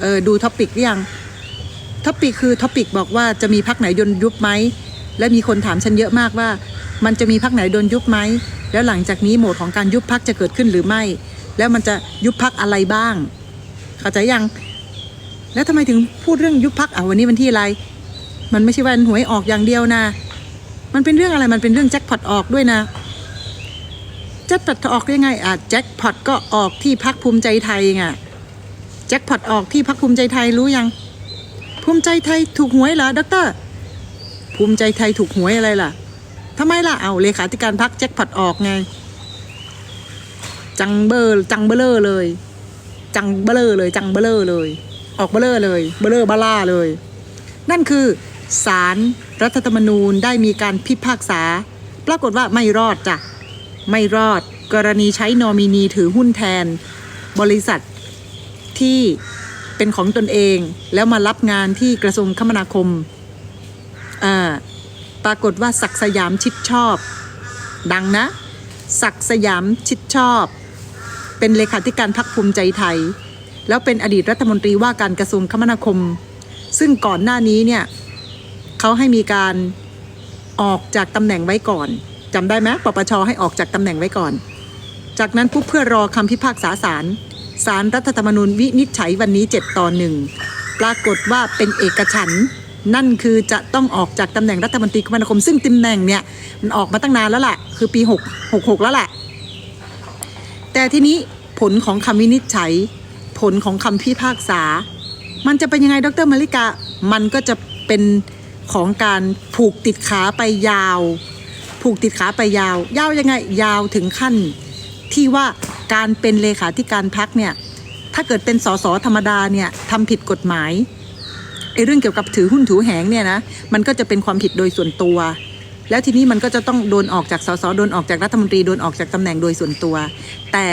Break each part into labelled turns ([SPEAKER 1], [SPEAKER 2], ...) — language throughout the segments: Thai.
[SPEAKER 1] เออดูท็อปิกหรือยังท็อปิกคือท็อปิกบอกว่าจะมีพักไหนโดนยุบไหมและมีคนถามฉันเยอะมากว่า มันจะมีพักไหนโดนยุบไหมแล้วหลังจากนี้โหมดของการยุบพักจะเกิดขึ้นหรือไม่ แล้วมันจะยุบพักอะไรบ้าง เข้าใจยัง แล้วทำไมถึงพูดเรื่องยุบพักอะวันนี้วันที่อะไร มันไม่ใช่วันหวยออกอย่างเดียวนะ มันเป็นเรื่องอะไรมันเป็นเรื่องแจ็คพอตออกด้วยนะแจ็คพอตออกได้ไงอะแจ็คพอตก็ออกที่พักภูมิใจไทยไง จ็คพอตออกที่พักภูมิใจไทยรู้ยัง ภูมิใจไทยถูกหวยเหรอด็อกเตอร์ภูมิใจไทยถูกหวยอะไรล่ะทำไมล่ะเอาเลขาธิการพักแจ็คพอตออกไง จังเบอร์จังเบลอเลย จังเบลอเลยจังเบลอเลย ออกเบลอเลยเบลอบล่าเลย นั่นคือศารรัฐธรรมนูญได้มีการพิพากษา ปรากฏว่าไม่รอดจ้ะไม่รอด กรณีใช้นอมินีถือหุ้นแทน บริษัท ที่เป็นของตนเอง แล้วมารับงานที่กระทรวงคมนาคมาปรากฏว่าศักสยามชิดชอบ ดังนะ ศักสยามชิดชอบ เป็นเลขาธิการพรรคภูมิใจไทย แล้วเป็นอดีตรัฐมนตรีว่าการกระทรวงคมนาคม ซึ่งก่อนหน้านี้เนี่ยเขาให้มีการออกจากตำแหน่งไว้ก่อนจำได้ไหมปปชให้ออกจากตำแหน่งไว้ก่อน จากนั้นปุ๊บเพื่อรอคำพิพากษาศาล ศาลรัฐธรรมนูญวินิจฉัยวันนี้ 7 ต่อหนึ่งปรากฏว่าเป็นเอกฉันนั่นคือจะต้องออกจากตำแหน่งรัฐมนตรีคมนาคม ซึ่งตำแหน่งเนี่ยมันออกมาตั้งนานแล้วล่ะ คือปี 6 66 แล้วแหละแต่ทีนี้ผลของคำวินิจฉัย ผลของคำพิพากษา มันจะเป็นยังไงดรมาริกา มันก็จะเป็นของการผูกติดขาไปยาว ผูกติดขาไปยาว ยาวยังไง ยาวถึงขั้น ที่ว่าการเป็นเลขาธิการพักเนี่ยถ้าเกิดเป็นสสธรรมดาเนี่ยทำผิดกฎหมายไอ้เรื่องเกี่ยวกับถือหุ้นถือแหงเนี่ยนะมันก็จะเป็นความผิดโดยส่วนตัว แล้วทีนี้มันก็จะต้องโดนออกจากสสโดนออกจากรัฐมนตรีโดนออกจากตำแหน่งโดยส่วนตัว แต่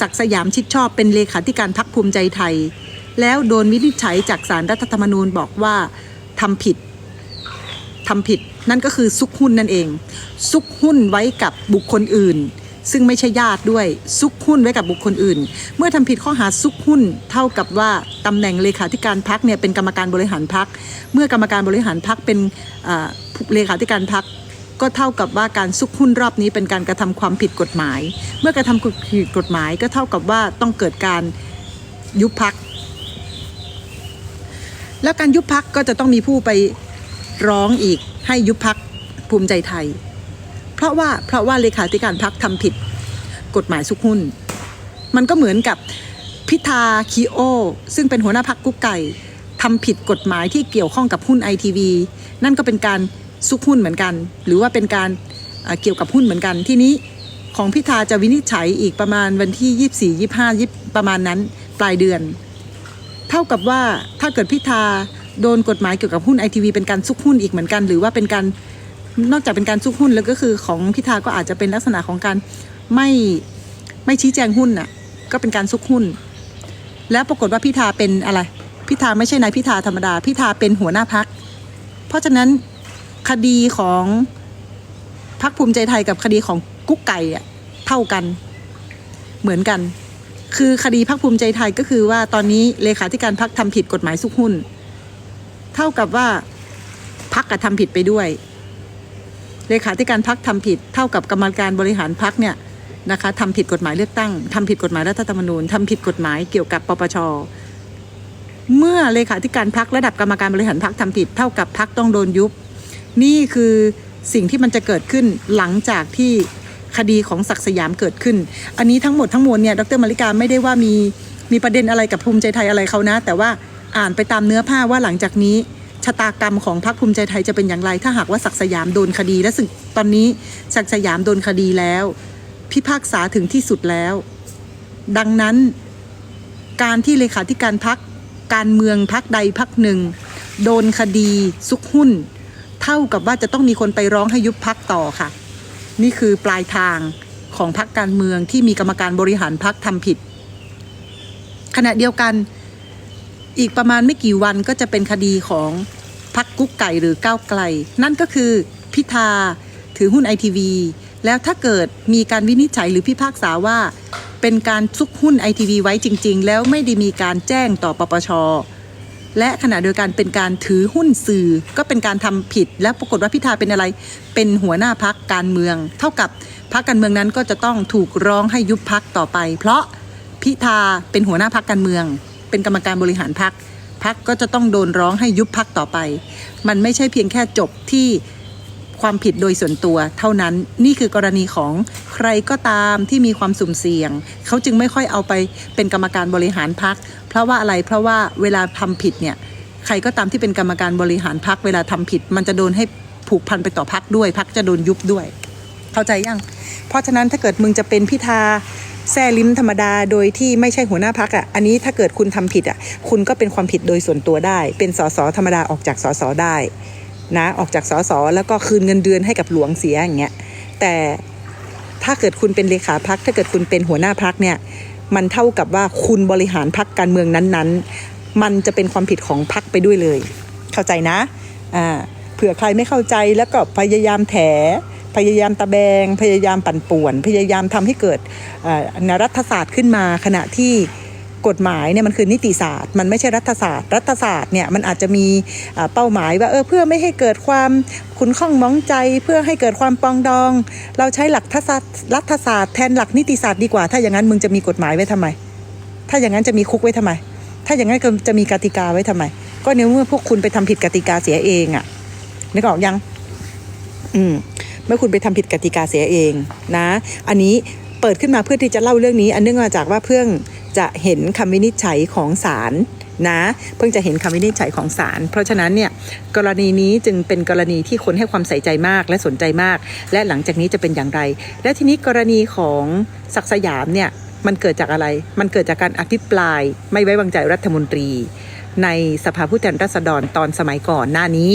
[SPEAKER 1] ศักสยามชิดชอบเป็นเลขาธิการพักภูมิใจไทย แล้วโดนวินิจฉัยจากสารรัฐธรรมนูญบอกว่าทำผิดทำผิดนั่นก็คือซุกหุ้นนั่นเอง ซุกหุ้นไว้กับบุคคลอื่น ซึ่งไม่ใช่ญาติด้วยซุกหุ้นไว้กับบุคคลอื่น เมื่อทำผิดข้อหาซุกหุ้น เท่ากับว่าตำแหน่งเลขาธิการพักเนี่ยเป็นกรรมการบริหารพัก เมื่อกรรมการบริหารพักเป็นเลขาธิการพักก็เท่ากับว่าการซุกหุ้นรอบนี้เป็นการกระทำความผิดกฎหมาย เมื่อกระทำควาผิดกฎหมายก็เท่ากับว่าต้องเกิดการยุบพัก แล้วการยุบพักก็จะต้องมีผู้ไปร้องอีกให้ยุบพักภูมิใจไทย เพราะว่าเพราะว่าเลขาธิการพักทำผิดกฎหมายซุกหุ้น มันก็เหมือนกับพิธาคีโอ ซึ่งเป็นหัวหน้าพักกุ๊กไก่ทำผิดกฎหมายที่เกี่ยวข้องกับหุ้นไอทีวีนั่นก็เป็นการซุกหุ้นเหมือนกัน หรือว่าเป็นการเอ่อเกี่ยวกับหุ้นเหมือนกันที่นี้ของพิธาจะวินิจฉัยอีกประมาณวันที่ 24 25 20ประมาณนั้นปลายเดือน เท่ากับว่าถ้าเกิดพิธาโดนกฎหมายเกี่ยวกับหุ้นไอทีวีเป็นการซุกหุ้นอีกเหมือนกัน หรือว่าเป็นการ นอกจากเป็นการซุกหุ้นแล้วก็คือของพิธาก็อาจจะเป็นลักษณะของการไม่ไม่ชี้แจงหุ้นน่ะก็เป็นการซุกหุ้น แล้วปรากฏว่าพิธาเป็นอะไร พิธาไม่ใช่นายพิธาธรรมดา พิธาเป็นหัวหน้าพัก เพราะฉะนั้นคดีของพักภูมิใจไทยกับคดีของกุ๊กไก่อะเท่ากัน เหมือนกัน คือคดีพักภูมิใจไทยก็คือว่าตอนนี้เลขาธิการพักทำผิดกฎหมายซุกหุ้น เท่ากับว่าพักกระทำผิดไปด้วย เลขาธิการพักทำผิดเท่ากับกรรมการบริหารพักเนี่ยนะคะทำผิดกฎหมายเลือกตั้งทำผิดกฎหมายรัฐธรรมนูญทำผิดกฎหมายเกี่ยวกับปปชเมื่อเลขาธิการพักระดับกรรมการบริหารพักทำผิด เท่ากับพักต้องโดนยุบ นี่คือสิ่งที่มันจะเกิดขึ้นหลังจากที่คดีของศักสยามเกิดขึ้น อันนี้ทั้งหมดทั้งมวลเนี่ยดรมาริกาไม่ได้ว่ามีมีประเด็นอะไรกับภูมิใจไทยอะไรเขานะ แต่ว่าอ่านไปตามเนื้อผ้าว่าหลังจากนี้ ชะตากรรมของพรรคภูมิใจไทยจะเป็นอย่างไร ถ้าหากว่าศักสยามโดนคดี และสึกตอนนี้ศักสยามโดนคดีแล้ว พิพากษาถึงที่สุดแล้ว ดังนั้น การที่เลขาธิการพักการเมืองพักใดพักหนึ่ง โดนคดี ซุกหุ้น เท่ากับว่าจะต้องมีคนไปร้องให้ยุบพักต่อค่ะ นี่คือปลายทางของพักการเมืองที่มีกรรมการบริหารพักทำผิด ขณะเดียวกันอีกประมาณไม่กี่วันก็จะเป็นคดีของ พักกุ๊กไก่หรือก้าวไกล นั่นก็คือพิธาถือหุ้นไอทีวีแล้วถ้าเกิดมีการวินิจฉัยหรือพิพากษาว่า เป็นการซุกหุ้นไอทีวีไว้จริง ๆ แล้วไม่ได้มีการแจ้งต่อปปช และขณะเดียวกันเป็นการถือหุ้นสื่อก็เป็นการทำผิด และปรากฏว่าพิธาเป็นอะไร เป็นหัวหน้าพักการเมือง เท่ากับพักการเมืองนั้นก็จะต้องถูกร้องให้ยุบพักต่อไป เพราะพิธาเป็นหัวหน้าพักการเมือง เป็นกรรมการบริหารพัก พักก็จะต้องโดนร้องให้ยุบพักต่อไป มันไม่ใช่เพียงแค่จบที่ความผิดโดยส่วนตัว เท่านั้นนี่คือกรณีของใครก็ตามที่มีความสุ่มเสี่ยง เขาจึงไม่ค่อยเอาไปเป็นกรรมการบริหารพัก เพราะว่าอะไรเพราะว่าเวลาทำผิดเนี่ยใครก็ตามที่เป็นกรรมการบริหารพักเวลาทำผิด มันจะโดนให้ผูกพันไปต่อพักด้วยพักจะโดนยุบด้วย เข้าใจยังเพราะฉะนั้นถ้าเกิดมึงจะเป็นพิธา แซ่ลิ้มธรรมดาโดยที่ไม่ใช่หัวหน้าพักอะอันนี้ถ้าเกิดคุณทำผิดอะคุณก็เป็นความผิดโดยส่วนตัวได้ เป็นสสธรรมดาออกจากสสได้นะออกจากสสแล้วก็คืนเงินเดือนให้กับหลวงเสียอย่างเงี้ยแต่ถ้าเกิดคุณเป็นเลขาพักถ้าเกิดคุณเป็นหัวหน้าพักเนี่ยมันเท่ากับว่าคุณบริหารพักการเมืองนั้นๆ มันจะเป็นความผิดของพักไปด้วยเลย เข้าใจนะอ่าเผื่อใครไม่เข้าใจแล้วก็พยายามแถ พยายามตะแบง พยายามปั่นป่วน พยายามทำให้เกิดอ่อนรัฐศาสตร์ขึ้นมา ขณะที่กฎหมายเนี่ยมันคือนิติศาสตร์ มันไม่ใช่รัฐศาสตร์ รัฐศาสตร์เนี่ยมันอาจจะมีเป้าหมายว่าเออเพื่อไม่ให้เกิดความขุนข้องมองใจ เพื่อให้เกิดความปองดอง เราใช้หลักทัศน์รัฐศาสตร์แทนหลักนิติศาสตร์ดีกว่า ถ้าอย่างนั้นมึงจะมีกฎหมายไว้ทำไม ถ้าอย่างนั้นจะมีคุกไว้ทำไม ถ้าอย่างนั้นจะมีกติกาไว้ทำไม ก็ในเมื่อพวกคุณไปทำผิดกติกาเสียเองอะนึกออกยัง อืม เมื่อคุณไปทำผิดกติกาเสียเองนะ อันนี้เปิดขึ้นมาเพื่อที่จะเล่าเรื่องนี้ อันเนื่องมาจากว่าเพื่องจะเห็นคำวินิจฉัยของศาลนะเพิ่งจะเห็นคำวินิจฉัยของศาลเพราะฉะนั้นเนี่ยกรณีนี้จึงเป็นกรณีที่คนให้ความใส่ใจมากและสนใจมาก และหลังจากนี้จะเป็นอย่างไร และทีนี้กรณีของศักสยามเนี่ยมันเกิดจากอะไร มันเกิดจากการอภิปราย ไม่ไว้วางใจรัฐมนตรี ในสภาผู้แทนราษฎรตอนสมัยก่อนหน้านี้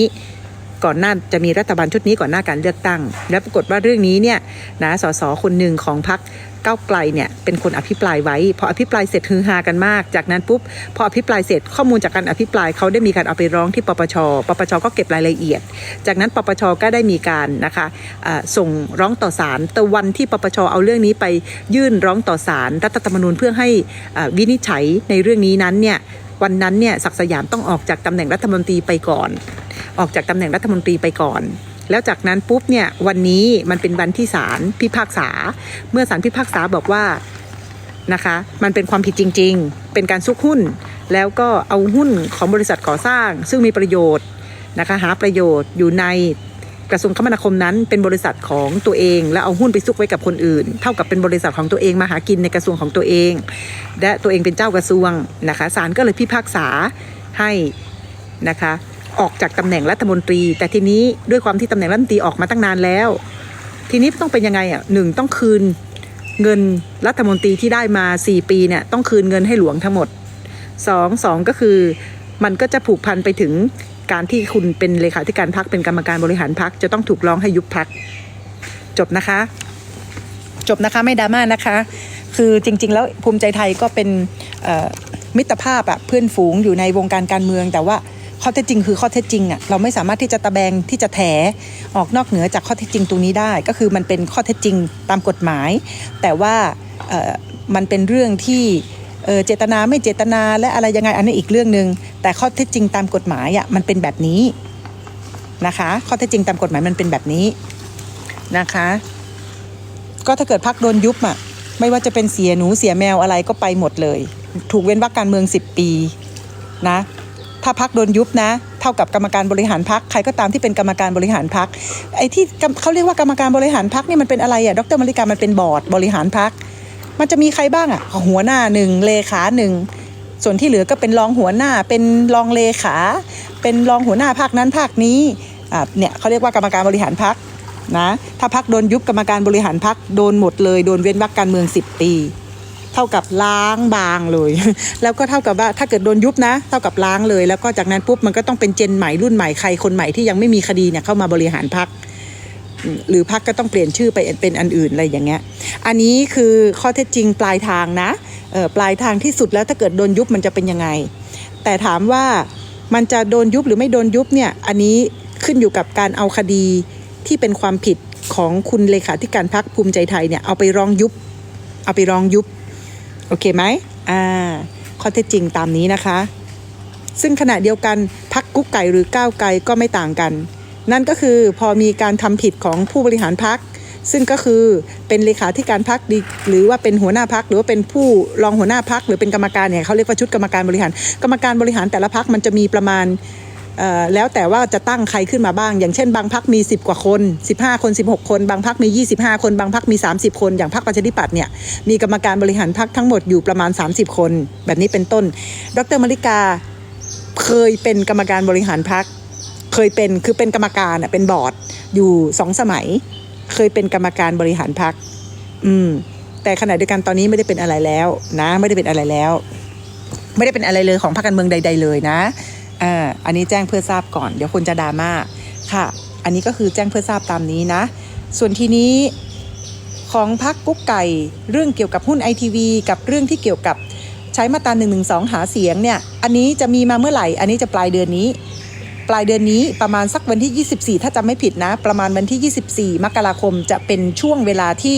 [SPEAKER 1] ก่อนหน้าจะมีรัฐบาลชุดนี้ก่อนหน้าการเลือกตั้ง และปรากฏว่าเรื่องนี้เนี่ยนะสสคนหนึ่งของพรรคก้าวไกลเนี่ยเป็นคนอภิปรายไว้พออภิปรายเสร็จฮือฮากันมาก จากนั้นปุ๊บพออภิปรายเสร็จข้อมูลจากการอภิปรายเขาได้มีการเอาไปร้องที่ปปชปปชก็เก็บรายละเอียด จากนั้นปปชก็ได้มีการนะคะส่งร้องต่อศาลแต่วันที่ปปชเอาเรื่องนี้ไปยื่นร้องต่อศาลรัฐธรรมนูญเพื่อให้วินิจฉัยในเรื่องนี้นั้นเนี่ย วันนั้นเนี่ยศักสยามต้องออกจากตำแหน่งรัฐมนตรีไปก่อน ออกจากตำแหน่งรัฐมนตรีไปก่อน แล้วจากนั้นปุ๊บเนี่ยวันนี้มันเป็นวันที่ศาลพิพากษา เมื่อศาลพิพากษาบอกว่านะคะมันเป็นความผิดจริง ๆ เป็นการซุกหุ้น แล้วก็เอาหุ้นของบริษัทก่อสร้าง ซึ่งมีประโยชน์นะคะหาประโยชน์อยู่ใน กระทรวงคมนาคมนั้นเป็นบริษัทของตัวเอง แล้วเอาหุ้นไปซุกไว้กับคนอื่น เท่ากับเป็นบริษัทของตัวเองมาหากินในกระทรวงของตัวเอง และตัวเองเป็นเจ้ากระทรวงนะคะศาลก็เลยพิพากษาให้นะคะออกจากตำแหน่งรัฐมนตรี แต่ทีนี้ด้วยความที่ตำแหน่งรัฐมนตรีออกมาตั้งนานแล้ว ทีนี้ต้องเป็นยังไงอะหนึ่งต้องคืนเงินรัฐมนตรีที่ได้มา 4 ปีเนี่ยต้องคืนเงินให้หลวงทั้งหมดสองสองก็คือมันก็จะผูกพันไปถึง การที่คุณเป็นเลขาธิการพักเป็นกรรมการบริหารพักจะต้องถูกร้องให้ยุบพัก จบนะคะ จบนะคะไม่ดราม่านะคะ คือจริง ๆ แล้วภูมิใจไทยก็เป็นมิตรภาพอะเพื่อนฝูงอยู่ในวงการการเมือง แต่ว่าข้อเท็จจริงคือข้อเท็จจริงอะเราไม่สามารถที่จะตะแบงที่จะแถออกนอกเหนือจากข้อเท็จจริงตรงนี้ได้ ก็คือมันเป็นข้อเท็จจริงตามกฎหมาย แต่ว่ามันเป็นเรื่องที่ เจตนาไม่เจตนาและอะไรยังไงอันนี้อีกเรื่องหนึ่งแต่ข้อเท็จจริงตามกฎหมายอะมันเป็นแบบนี้นะคะ ข้อเท็จจริงตามกฎหมายมันเป็นแบบนี้นะคะ ก็ถ้าเกิดพักโดนยุบอะไม่ว่าจะเป็นเสียหนูเสียแมวอะไรก็ไปหมดเลย ถูกเว้นวรรคการเมือง 10 ปีนะถ้าพักโดนยุบนะ เท่ากับกรรมการบริหารพักใครก็ตามที่เป็นกรรมการบริหารพักไอ้ที่เขาเรียกว่ากรรมการบริหารพักนี่มันเป็นอะไรอะดรมริกามันเป็นบอร์ดบริหารพัก มันจะมีใครบ้างอะหัวหน้าหนึ่งเลขาหนึ่งส่วนที่เหลือก็เป็นรองหัวหน้า เป็นรองเลขา เป็นรองหัวหน้าภาคนั้นภาคนี้อ่าเนี่ยเขาเรียกว่ากรรมการบริหารพักนะถ้าพักโดนยุบกรรมการบริหารพักโดนหมดเลยโดนเว้นวรรคการเมือง 10 ปี เท่ากับล้างบางเลย แล้วก็เท่ากับว่าถ้าเกิดโดนยุบนะ เท่ากับล้างเลย แล้วก็จากนั้นปุ๊บมันก็ต้องเป็นเจนใหม่รุ่นใหม่ใครคนใหม่ที่ยังไม่มีคดีเนี่ยเข้ามาบริหารพัก หรือพักก็ต้องเปลี่ยนชื่อไปเป็นอันอื่นอะไรอย่างเงี้ย อันนี้คือข้อเท็จจริงปลายทางนะปลายทางที่สุดแล้วถ้าเกิดโดนยุบมันจะเป็นยังไง แต่ถามว่ามันจะโดนยุบหรือไม่โดนยุบเนี่ยอันนี้ขึ้นอยู่กับการเอาคดีที่เป็นความผิดของคุณเลขาธิการพักภูมิใจไทยเนี่ยเอาไปร้องยุบ เอาไปร้องยุบ โอเคไหมอ่าข้อเท็จจริงตามนี้นะคะ ซึ่งขณะเดียวกันพักกุ๊กไก่หรือก้าวไกลก็ไม่ต่างกัน นั่นก็คือพอมีการทำผิดของผู้บริหารพัก ซึ่งก็คือเป็นเลขาธิการพักดีหรือว่าเป็นหัวหน้าพักหรือว่าเป็นผู้รองหัวหน้าพักหรือเป็นกรรมการเนี่ยเขาเรียกว่าชุดกรรมการบริหาร กรรมการบริหารแต่ละพักมันจะมีประมาณแล้วแต่ว่าจะตั้งใครขึ้นมาบ้าง อย่างเช่น บางพักมี 10 กว่าคน 15 คน 16 คน บางพักมี 25 คน บางพักมี 30 คน อย่างพักประชาธิปัตย์เนี่ยมีกรรมการบริหารพักทั้งหมดอยู่ประมาณ 30 คน แบบนี้เป็นต้น ดรมริกาเคยเป็นกรรมการบริหารพัก เคยเป็นคือเป็นกรรมการอะเป็นบอร์ดอยู่สองสมัย เคยเป็นกรรมการบริหารพักอืม แต่ขณะเดียวกันตอนนี้ไม่ได้เป็นอะไรแล้วนะ ไม่ได้เป็นอะไรแล้ว ไม่ได้เป็นอะไรเลยของพรรคการเมืองใด ๆ เลยนะอ่าอันนี้แจ้งเพื่อทราบก่อน เดี๋ยวคนจะดราม่าค่ะ อันนี้ก็คือแจ้งเพื่อทราบตามนี้นะ ส่วนทีนี้ของพรรคกุ๊กไก่เรื่องเกี่ยวกับหุ้นไอทีวีกับเรื่องที่เกี่ยวกับใช้มาตรา1นึหาเสียงเนี่ย อันนี้จะมีมาเมื่อไหร่ อันนี้จะปลายเดือนนี้ ปลายเดือนนี้ประมาณสักวันที่ 24 ถ้าจำไม่ผิดนะ ประมาณวันที่ 24 มกราคมจะเป็นช่วงเวลาที่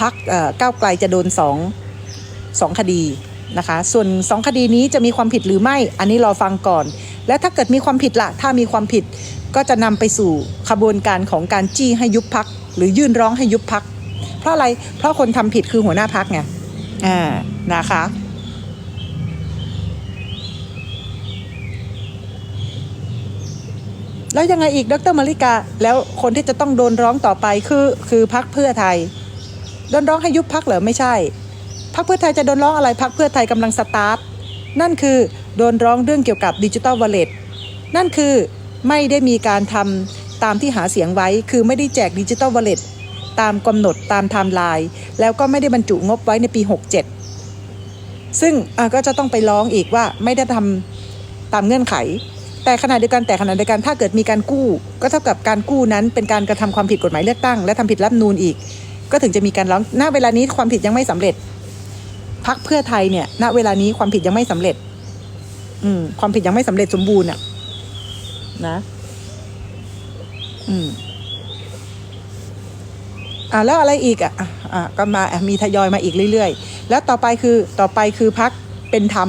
[SPEAKER 1] พักก้าวไกลจะโดนสองสองคดีนะคะ ส่วน 2 คดีนี้จะมีความผิดหรือไม่ อันนี้รอฟังก่อน และถ้าเกิดมีความผิดละถ้ามีความผิดก็จะนำไปสู่ขบวนการของการจี้ให้ยุบพัก หรือยื่นร้องให้ยุบพัก เพราะอะไร เพราะคนทำผิดคือหัวหน้าพักไง อ่า นะคะ แล้วยังไงอีกดรมาริกา แล้วคนที่จะต้องโดนร้องต่อไปคือคือพักเพื่อไทยโดนร้องให้ยุบพักเหรอไม่ใช่พักเพื่อไทยจะโดนร้องอะไรพักเพื่อไทยกำลังสตาร์ทนั่นคือโดนร้องเรื่องเกี่ยวกับดิจิ t a ลวอลเล็ตนั่นคือไม่ได้มีการทำตามที่หาเสียงไว้ คือไม่ได้แจกดิจิ t a ลวอลเล็ตตามกำหนดตามไทม์ไลน์แล้วก็ไม่ได้บรรจุงบไว้ในปี 67 ซึ่งก็จะต้องไปร้องอีกว่าไม่ได้ทำตามเงื่อนไข แต่ขณะเดียวกันแต่ขณะเดียวกันถ้าเกิดมีการกู้ ก็เท่ากับการกู้นั้นเป็นการกระทำความผิดกฎหมายเลือกตั้ง และทำผิดรัฐนูญอีก ก็ถึงจะมีการร้องณเวลานี้ความผิดยังไม่สำเร็จพักเพื่อไทยเนี่ย ณเวลานี้ความผิดยังไม่สำเร็จ อืม ความผิดยังไม่สำเร็จสมบูรณ์อะ นะ อืมอ่าแล้วอะไรอีกอะอะอะก็มาอะมีทยอยมาอีกเรื่อยๆ แล้วต่อไปคือต่อไปคือพักเป็นธรรม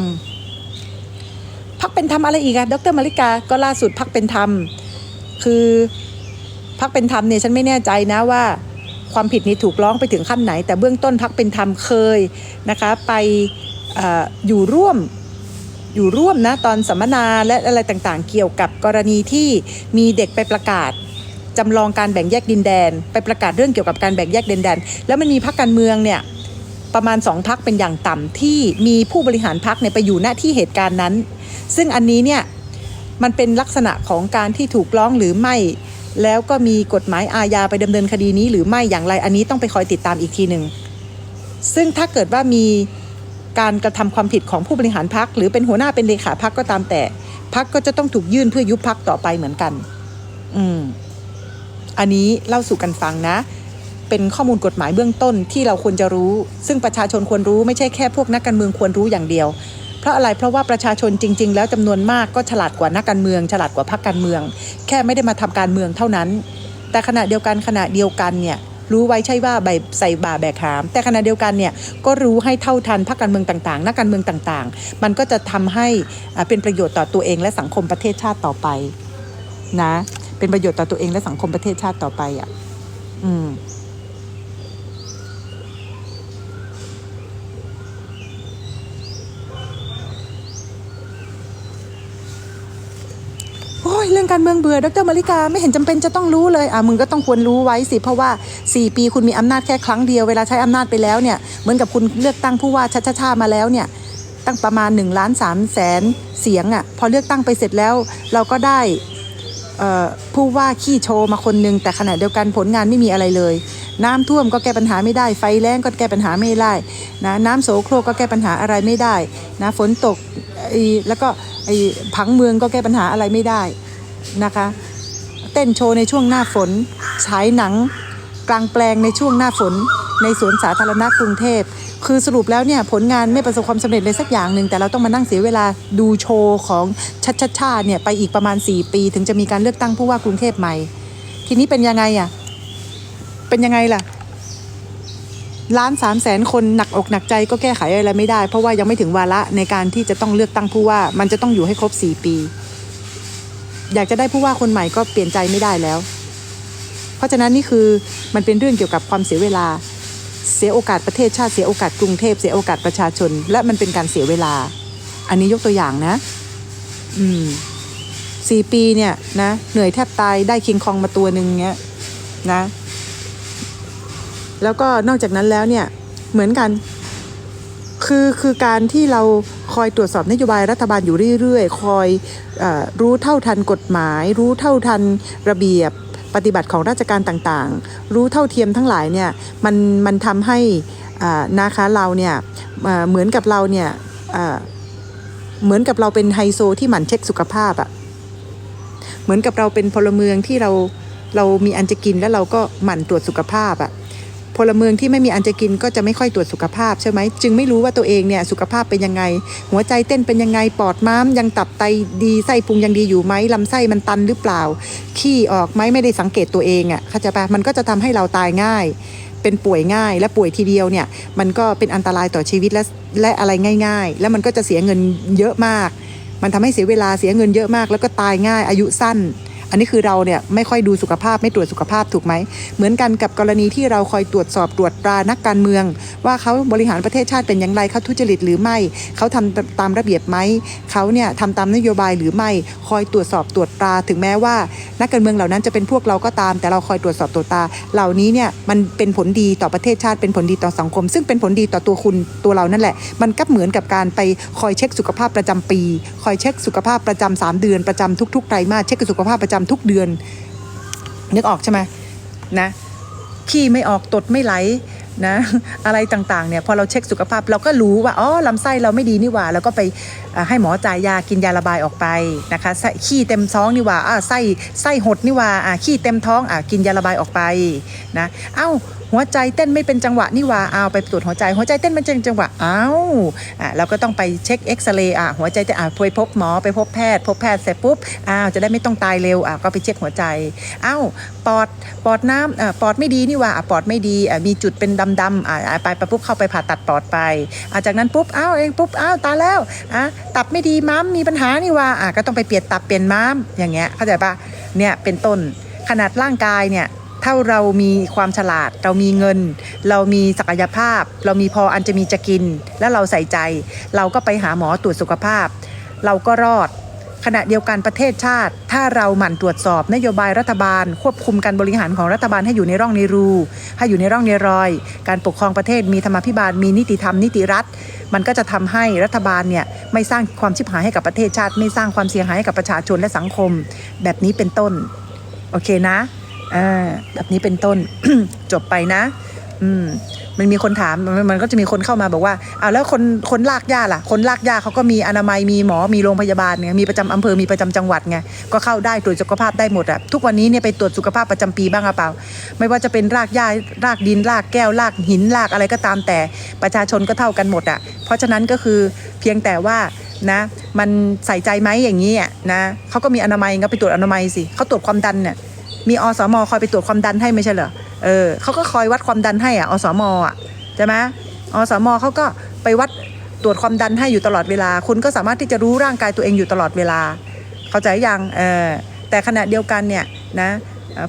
[SPEAKER 1] พักเป็นธรรมอะไรอีกอะดรมาริกาก็ล่าสุดพักเป็นธรรม คือพักเป็นธรรมเนี่ยฉันไม่แน่ใจนะว่า ความผิดนี้ถูกร้องไปถึงขั้นไหน แต่เบื้องต้นพักเป็นธรรมเคยนะคะไปอออยู่ร่วมอยู่ร่วมนะตอนสัมมนาและอะไรต่างๆ เกี่ยวกับกรณีที่มีเด็กไปประกาศจำลองการแบ่งแยกดินแดน ไปประกาศเรื่องเกี่ยวกับการแบ่งแยกดินแดน แล้วมันมีพักการเมืองเนี่ย ประมาณสองพักเป็นอย่างต่ำที่มีผู้บริหารพักเนี่ยไปอยู่หน้าที่เหตุการณ์นั้น ซึ่งอันนี้เนี่ยมันเป็นลักษณะของการที่ถูกร้องหรือไม่ แล้วก็มีกฎหมายอาญาไปดำเนินคดีนี้หรือไม่อย่างไรอันนี้ต้องไปคอยติดตามอีกทีหนึ่งซึ่งถ้าเกิดว่ามีการกระทำความผิดของผู้บริหารพักหรือเป็นหัวหน้าเป็นเลขาพักก็ตามแต่พักก็จะต้องถูกยื่นเพื่อยุบพักต่อไปเหมือนกัน อืม อันนี้เล่าสู่กันฟังนะ เป็นข้อมูลกฎหมายเบื้องต้นที่เราควรจะรู้ ซึ่งประชาชนควรรู้ไม่ใช่แค่พวกนักการเมืองควรรู้อย่างเดียว เพราะอะไรเพราะว่าประชาชนจริง ๆ แล้วจำนวนมากก็ฉลาดกว่านักการเมือง ฉลาดกว่าพรรคการเมือง แค่ไม่ได้มาทำการเมืองเท่านั้น แต่ขณะเดียวกันขณะเดียวกันเนี่ยรู้ไว้ใช่ว่าใบใส่บ่าแบกหาม แต่ขณะเดียวกันเนี่ยก็รู้ให้เท่าทันพรรคการเมืองต่างๆนักการเมืองต่างๆ มันก็จะทำให้อ่าเป็นประโยชน์ต่อตัวเองและสังคมประเทศชาติต่อไปนะ เป็นประโยชน์ต่อตัวเองและสังคมประเทศชาติต่อไปอะ อืม โอ้ยเรื่องการเมืองเบื่อดรมาริกาไม่เห็นจำเป็นจะต้องรู้เลยอะมึงก็ต้องควรรู้ไว้สิ เพราะว่า 4 ปีคุณมีอำนาจแค่ครั้งเดียวเวลาใช้อำนาจไปแล้วเนี่ยเหมือนกับคุณเลือกตั้งผู้ว่าชัชชามาแล้วเนี่ยตั้งประมาณ1ล้าน3แสนเสียงอะพอเลือกตั้งไปเสร็จแล้ว เราก็ได้ผู้ว่าขี้โชว์มาคนหนึง แต่ขณะเดียวกันผลงานไม่มีอะไรเลย น้ำท่วมก็แก้ปัญหาไม่ได้ไฟแล้งก็แก้ปัญหาไม่ได้นะน้ำโสโครกก็แก้ปัญหาอะไรไม่ได้นะฝนตกแล้วก็ผังเมืองก็แก้ปัญหาอะไรไม่ได้ นะคะ เต้นโชว์ในช่วงหน้าฝน ฉายหนังกลางแปลงในช่วงหน้าฝน ในสวนสาธารณะกรุงเทพ คือสรุปแล้วเนี่ยผลงานไม่ประสบความสำเร็จเลยสักอย่างหนึ่งแต่เราต้องมานั่งเสียเวลาดูโชว์ของชัดชัดชาเนี่ยไปอีกประมาณ 4 ปี ถึงจะมีการเลือกตั้งผู้ว่ากรุงเทพใหม่ ทีนี้เป็นยังไงอะเป็นยังไงล่ะล้านสามแสนคนหนักอกหนักใจก็แก้ไขอะไรไม่ได้ เพราะว่ายังไม่ถึงวาระในการที่จะต้องเลือกตั้งผู้ว่า มันจะต้องอยู่ให้ครบสี่ปี อยากจะได้ผู้ว่าคนใหม่ก็เปลี่ยนใจไม่ได้แล้ว เพราะฉะนั้นนี่คือมันเป็นเรื่องเกี่ยวกับความเสียเวลา เสียโอกาสประเทศชาติเสียโอกาสกรุงเทพเสียโอกาสประชาชน และมันเป็นการเสียเวลา อันนี้ยกตัวอย่างนะ อืมสี่ปีเนี่ยนะเหนื่อยแทบตายได้คิงคองมาตัวหนึ่งเงี้ยนะ แล้วก็นอกจากนั้นแล้วเนี่ยเหมือนกัน คือคือการที่เราคอยตรวจสอบนโยบายรัฐบาลอยู่เรื่อยๆ คอยอรู้เท่าทันกฎหมาย รู้เท่าทันระเบียบปฏิบัติของราชการต่างๆ รู้เท่าเทียมทั้งหลายเนี่ยมันมันทำให้อ่านะคะเราเนี่ยเหมือนกับเราเนี่ยเหมือนกับเราเป็นไฮโซที่หมั่นเช็คสุขภาพอะเหมือนกับเราเป็นพลเมืองที่เราเรามีอันจะกินแล้วเราก็หมั่นตรวจสุขภาพอะ พลเมืองที่ไม่มีอันจะกินก็จะไม่ค่อยตรวจสุขภาพใช่ไหมจึงไม่รู้ว่าตัวเองเนี่ยสุขภาพเป็นยังไง หัวใจเต้นเป็นยังไงปอดม้ามยังตับไตดีไส้พุงยังดีอยู่ไหมลำไส้มันตันหรือเปล่า ขี้ออกไหมไม่ได้สังเกตตัวเองอะ่ะเข้าใจปะมันก็จะทำให้เราตายง่าย เป็นป่วยง่ายและป่วยทีเดียวเนี่ย มันก็เป็นอันตรายต่อชีวิตและและอะไรง่าย ๆ แล้วมันก็จะเสียเงินเยอะมาก มันทำให้เสียเวลาเสียเงินเยอะมาก แล้วก็ตายง่ายอายุสั้น อันนี้คือเราเนี่ยไม่ค่อยดูสุขภาพไม่ตรวจสุขภาพถูกไหม เหมือนกันกับกรณีที่เราคอยตรวจสอบตรวจตรานักการเมือง ว่าเขาบริหารประเทศชาติเป็นอย่างไรเขาทุจริตหรือไม่ เขาทำตามระเบียบไหมเขาเนี่ยทำตามนโยบายหรือไม่คอยตรวจสอบตรวจตราถึงแม้ว่า นักการเมืองเหล่านั้นจะเป็นพวกเราก็ตาม แต่เราคอยตรวจสอบตรวจตราเหล่านี้เนี่ยมันเป็นผลดีต่อประเทศชาติเป็นผลดีต่อสังคม ซึ่งเป็นผลดีต่อตัวคุณตัวเรานั่นแหละ มันก็เหมือนกับการไปคอยเช็คสุขภาพประจำปี คอยเช็คสุขภาพประจำสามเดือนประจำทุกๆไตรมาสเช็คสุขภาพประจำทุกเดือน นึกออกใช่ไหมนะขี้ไม่ออกตดไม่ไหลนะอะไรต่างๆเนี่ยพอเราเช็คสุขภาพเราก็รู้ว่าอ๋อลำไส้เราไม่ดีนี่หว่า แล้วก็ไปให้หมอจ่ายยากินยาระบายออกไปนะคะขี้เต็มท้องนี่หว่าอ่าไส้ไส้หดนี่หว่าอ่าขี้เต็มท้องอ่ากินยาระบายออกไปนะเอ้า หัวใจเต้นไม่เป็นจังหวะนี่ว่าเอาไปตรวจหัวใจ หัวใจเต้นไม่เป็นจังหวะเอ้าอ่าเราก็ต้องไปเช็คเอ็กซเรย์อ่าหัวใจเต้นอ่าไปพบหมอไปพบแพทย์ พบแพทย์เสร็จปุ๊บอ้าวจะได้ไม่ต้องตายเร็วอ่าก็ไปเช็คหัวใจเอ้าปอดปอดน้ำอ่อปอดไม่ดีนี่ว่าอะปอดไม่ดีอะมีจุดเป็นดำๆอะอะไปไปปุ๊บเข้าไปผ่าตัดปอดไปอะจากนั้นปุ๊บอ้าวเองปุ๊บอ้าวตายแล้วอะตับไม่ดีม้ามมีปัญหานี่ว่าอะก็ต้องไปเปลี่ยนตับเปลี่ยนม้ามอย่างเงี้ยเข้าใจปะเนี่ยเป็นต้นขนาดร่างกายเนี่ย ถ้าเรามีความฉลาด เรามีเงิน เรามีศักยภาพ เรามีพออันจะมีจะกิน แล้วเราใส่ใจ เราก็ไปหาหมอตรวจสุขภาพ เราก็รอด ขณะเดียวกันประเทศชาติ ถ้าเราหมั่นตรวจสอบนโยบายรัฐบาล ควบคุมการบริหารของรัฐบาลให้อยู่ในร่องในรู ให้อยู่ในร่องในรอย การปกครองประเทศมีธรรมาภิบาลมีนิติธรรมนิติรัฐ มันก็จะทำให้รัฐบาลเนี่ยไม่สร้างความชิบหายให้กับประเทศชาติ ไม่สร้างความเสียหายให้กับประชาชนและสังคม แบบนี้เป็นต้น โอเคนะ อ่าแบบนี้เป็นต้น จบไปนะ อืมมันมีคนถามมันมันก็จะมีคนเข้ามาบอกว่าอ้าวแล้วคนคนลากหญ้าล่ะ คนลากหญ้าเขาก็มีอนามัยมีหมอมีโรงพยาบาลไงมีประจำอำเภอมีประจำจังหวัดไงก็เข้าได้ตรวจสุขภาพได้หมดอะทุกวันนี้เนี่ยไปตรวจสุขภาพประจำปีบ้างหรือเปล่า ไม่ว่าจะเป็นรากหญ้ารากดินรากแก้วรากหินรากอะไรก็ตามแต่ประชาชนก็เท่ากันหมดอะเพราะฉะนั้นก็คือเพียงแต่ว่านะมันใส่ใจไหมอย่างนี้อะนะเขาก็มีอนามัยก็ไปตรวจอนามัยสิเขาตรวจความดันเนี่ย มีอสมคอยไปตรวจความดันให้ไม่ใช่เหรอ เออเขาก็คอยวัดความดันให้อะอสมอะใช่ไหมอสมเขาก็ไปวัดตรวจความดันให้อยู่ตลอดเวลา คุณก็สามารถที่จะรู้ร่างกายตัวเองอยู่ตลอดเวลา เข้าใจยังเออแต่ขณะเดียวกันเนี่ยนะ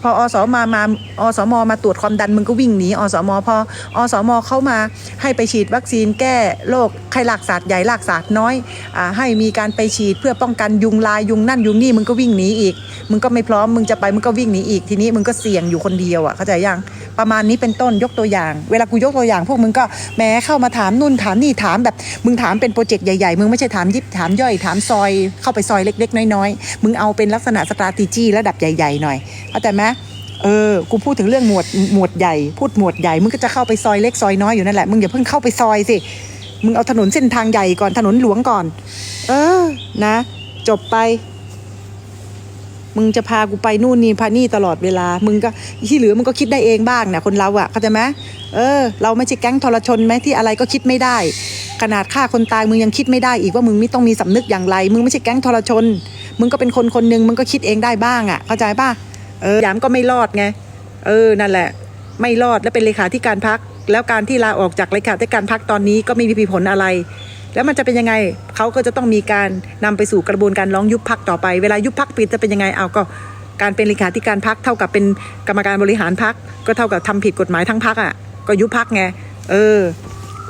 [SPEAKER 1] พออสมามาอสมมาตรวจความดันมึงก็วิ่งหนีอสมพออสมเข้ามาให้ไปฉีดวัคซีนแก้โรคไข้หลากศาสตร์ใหญ่หลากศาสตร์น้อยอให้มีการไปฉีดเพื่อป้องกันยุงลายยุงนั่นยุงนี่มึงก็วิ่งหนีอีก มึงก็ไม่พร้อมมึงจะไปมึงก็วิ่งหนีอีกทีนี้มึงก็เสี่ยงอยู่คนเดียวอะเข้าใจยังประมาณนี้เป็นต้นยกตัวอย่าง เวลากูยกตัวอย่าง พวกมึงก็แหม้เข้ามาถามนู่นถามนี่ถามแบบมึงถามเป็นโปรเจกต์ใหญ่ๆมึงไม่ใช่ถามยิบถามย่อยถามซอย เข้าไปซอยเล็ก ๆ น้อยๆมึงเอาเป็นลักษณะสตราทีจีระดับใหญ่ๆหน่อยเข้าใจไหมเออ กูพูดถึงเรื่องหมวดหมวดใหญ่ พูดหมวดใหญ่ มึงก็จะเข้าไปซอยเล็กซอยน้อยอยู่นั่นแหละ มึงอย่าเพิ่งเข้าไปซอยสิ มึงเอาถนนเส้นทางใหญ่ก่อน ถนนหลวงก่อน เออ นะ จบไป มึงจะพากูไปนู่นนี่พานี่ตลอดเวลา มึงก็ที่เหลือมึงก็คิดได้เองบ้างนะคนเราอะเข้าใจไหมเออ เราไม่ใช่แก๊งทรชนไหมที่อะไรก็คิดไม่ได้ ขนาดฆ่าคนตายมึงยังคิดไม่ได้อีกว่ามึงไม่ต้องมีสำนึกอย่างไร มึงไม่ใช่แก๊งทรชน มึงก็เป็นคนคนหนึ่งมึงก็คิดเองได้บ้างอะเข้าใจป่ะ เออ ยามก็ไม่รอดไง เออ นั่นแหละ ไม่รอดและเป็นเลขาธิการพัก แล้วการที่ลาออกจากเลขาธิการพักตอนนี้ก็ไม่มีผลอะไร แล้วมันจะเป็นยังไง เขาก็จะต้องมีการนำไปสู่กระบวนการร้องยุบพักต่อไป เวลายุบพักปิดจะเป็นยังไง เอาก็การเป็นเลขาธิการพักเท่ากับเป็นกรรมการบริหารพักก็เท่ากับทำผิดกฎหมายทั้งพักอะ ก็ยุบพักไง เออ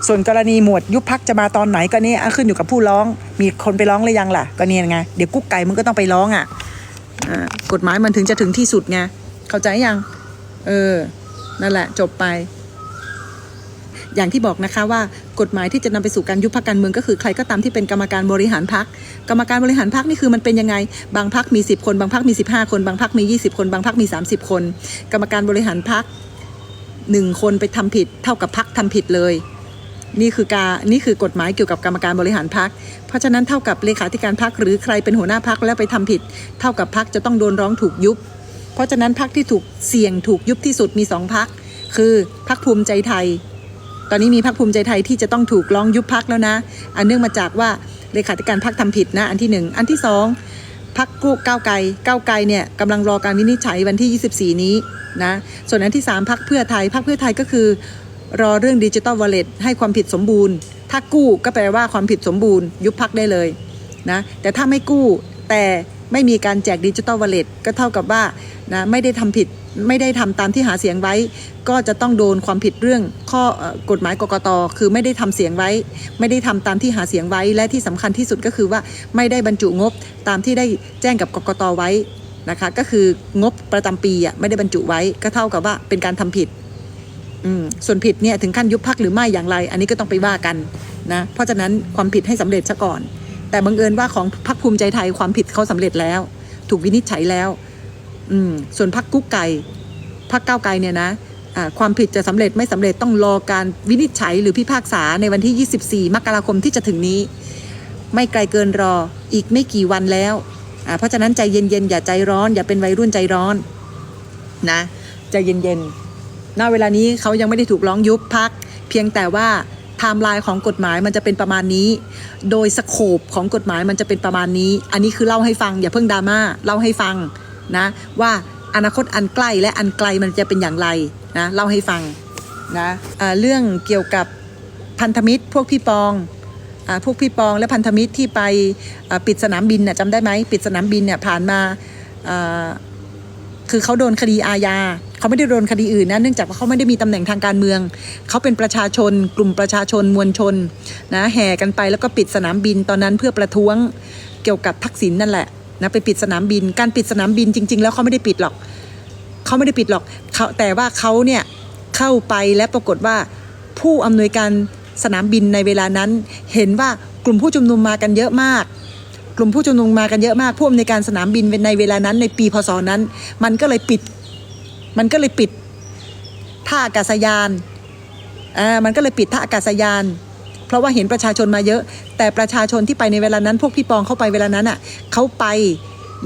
[SPEAKER 1] ส่วนกรณีหมวดยุบพักจะมาตอนไหนก็เนี่ยขึ้นอยู่กับผู้ร้อง มีคนไปร้องหรือยังล่ะ ก็เนี่ยไง เดี๋ยวกุ๊กไก่มึงก็ต้องไปร้องอะอ่า กฎหมายมันถึงจะถึงที่สุดไง เข้าใจยัง เออ นั่นแหละจบไป อย่างที่บอกนะคะว่ากฎหมายที่จะนำไปสู่การยุบพักการเมืองก็คือใครก็ตามที่เป็นกรรมการบริหารพัก กรรมการบริหารพักนี่คือมันเป็นยังไง บางพักมี 10 คน บางพักมี 15 คน บางพักมี 20 คน บางพักมี 30 คน กรรมการบริหารพักหนึ่งคนไปทำผิด เท่ากับพักทำผิดเลย นี่คือการนี่คือกฎหมายเกี่ยวกับกรรมการบริหารพัก เพราะฉะนั้นเท่ากับเลขาธิการพักหรือใครเป็นหัวหน้าพักแล้วไปทำผิด เท่ากับพักจะต้องโดนร้องถูกยุบ เพราะฉะนั้นพักที่ถูกเสี่ยงถูกยุบที่สุดมีสองพักคือพักภูมิใจไทย ตอนนี้มีพักภูมิใจไทยที่จะต้องถูกร้องยุบพักแล้วนะ อันเนื่องมาจากว่าเลขาธิการพักทำผิดนะ อันที่หนึ่งอันที่สองพักกู้ก้าวไกลก้าวไกลเนี่ยกำลังรอการวินิจฉัยวันที่ 24 นี้นะส่วนอันที่สามพักเพื่อไทยพักเพื่อไทยก็คือ รอเรื่องดิจิ t a ลวอลเล็ตให้ความผิดสมบูรณ์ ถ้ากู้ก็แปลว่าความผิดสมบูรณ์ ยุบพักได้เลยนะแต่ถ้าไม่กู้แต่ไม่มีการแจกดิจิ t a ลวอลเล็ตก็เท่ากับว่านะไม่ได้ทำผิดไม่ได้ทำตามที่หาเสียงไว้ ก็จะต้องโดนความผิดเรื่องข้อกฎหมายกกตคือไม่ได้ทำเสียงไว้ ไม่ได้ทำตามที่หาเสียงไว้ และที่สำคัญที่สุดก็คือว่าไม่ได้บรรจุงบตามที่ได้แจ้งกับกกตไว้นะคะก็คืองบประจำปีอะไม่ได้บรรจุไว้ก็เท่ากับว่าเป็นการทำผิด ส่วนผิดเนี่ยถึงขั้นยุบพักหรือไม่อย่างไร อันนี้ก็ต้องไปว่ากันนะเพราะฉะนั้นความผิดให้สำเร็จซะก่อน แต่บังเอิญว่าของพักภูมิใจไทยความผิดเขาสำเร็จแล้ว ถูกวินิจฉัยแล้ว อืมส่วนพักกุ๊กไก่พักก้าวไกลเนี่ยนะอ่าความผิดจะสำเร็จไม่สำเร็จต้องรอการวินิจฉัยหรือพิพากษาในวันที่ 24 มกราคมที่จะถึงนี้ ไม่ไกลเกินรออีกไม่กี่วันแล้วเพราะฉะนั้นใจเย็นๆอย่าใจร้อน อย่าเป็นวัยรุ่นใจร้อน นะใจเย็นๆ ณเวลานี้เขายังไม่ได้ถูกร้องยุบพัก เพียงแต่ว่าไทม์ไลน์ของกฎหมายมันจะเป็นประมาณนี้ โดยสโคปของกฎหมายมันจะเป็นประมาณนี้ อันนี้คือเล่าให้ฟังอย่าเพิ่งดราม่าเล่าให้ฟังนะว่าอนาคตอันใกล้และอันไกลมันจะเป็นอย่างไรนะเล่าให้ฟังนะอ่าเรื่องเกี่ยวกับพันธมิตรพวกพี่ปองอพวกพี่ปองและพันธมิตรที่ไปปิดสนามบินน่ะจำได้ไหมปิดสนามบินเนี่ยผ่านมาคือเขาโดนคดีอาญา เขาไม่ได้โดนคดีอื่นนะเนื่องจากว่าเขาไม่ได้มีตำแหน่งทางการเมือง เขาเป็นประชาชน กลุ่มประชาชนมวลชนนะแห่กันไปแล้วก็ปิดสนามบินตอนนั้นเพื่อประท้วงเกี่ยวกับทักษิณนั่นแหละนะไปปิดสนามบิน การปิดสนามบินจริง ๆ แล้วเขาไม่ได้ปิดหรอกเขาไม่ได้ปิดหรอกเขาแต่ว่าเขาเนี่ยเข้าไปและปรากฏว่าผู้อำนวยการสนามบินในเวลานั้น เห็นว่ากลุ่มผู้ชุมนุมมากันเยอะมาก กลุ่มผู้ชุมนุมมากันเยอะมากผู้อำนวยการสนามบินในเวลานั้นในปีพศนั้น มันก็เลยปิด มันก็เลยปิดท่าอากาศยานอ่ามันก็เลยปิดท่าอากาศยาน เพราะว่าเห็นประชาชนมาเยอะ แต่ประชาชนที่ไปในเวลานั้น พวกพี่ปองเข้าไปเวลานั้นอะเขาไป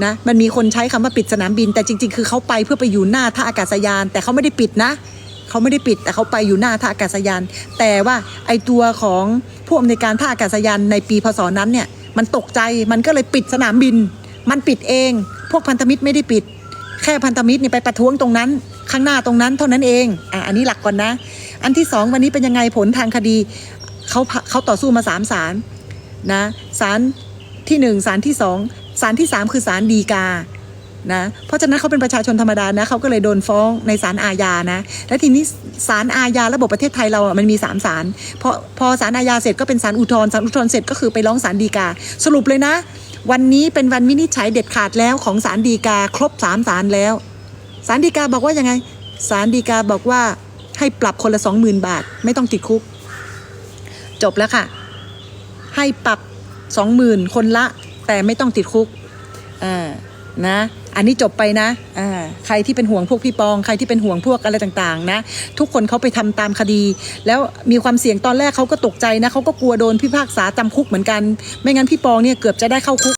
[SPEAKER 1] นะมันมีคนใช้คำว่าปิดสนามบิน แต่จริง ๆ คือเขาไปเพื่อไปอยู่หน้าท่าอากาศยาน แต่เขาไม่ได้ปิดนะเขาไม่ได้ปิดแต่เขาไปอยู่หน้าท่าอากาศยาน แต่ว่าไอตัวของผู้อำนวยการท่าอากาศยานในปีพศนั้นเนี่ยมันตกใจมันก็เลยปิดสนามบิน มันปิดเอง พวกพันธมิตรไม่ได้ปิด แค่พันธมิตรเนี่ยไปประท้วงตรงนั้น ข้างหน้าตรงนั้นเท่านั้นเองอะอันนี้หลักก่อนนะ อันที่สองวันนี้เป็นยังไงผลทางคดีเขาเขาต่อสู้มาสามศาลนะศาลที่หนึ่งศาลที่สองศาลที่สามคือศาลฎีกานะเพราะฉะนั้นเขาเป็นประชาชนธรรมดานะเขาก็เลยโดนฟ้องในศาลอาญานะและทีนี้ศาลอาญาระบบประเทศไทยเราอะมันมีสามศาลพอพอศาลอาญาเสร็จก็เป็นศาลอุทธรณ์ศาลอุทธรณ์เสร็จก็คือไปร้องศาลฎีกา สรุปเลยนะ วันนี้เป็นวันวินิจฉัยเด็ดขาดแล้วของศาลฎีกาครบสามศาลแล้วศาลฎีกาบอกว่ายังไงศาลฎีกาบอกว่าให้ปรับคนละสองหมื่นบาท ไม่ต้องติดคุก จบแล้วค่ะ ให้ปรับสองหมื่นคนละ แต่ไม่ต้องติดคุกอ่านะอันนี้จบไปนะอ่าใครที่เป็นห่วงพวกพี่ปอง ใครที่เป็นห่วงพวกอะไรต่างๆ นะ ทุกคนเขาไปทำตามคดี แล้วมีความเสี่ยงตอนแรกเขาก็ตกใจนะเขาก็กลัวโดนพิพากษาจำคุกเหมือนกัน ไม่งั้นพี่ปองเนี่ยเกือบจะได้เข้าคุก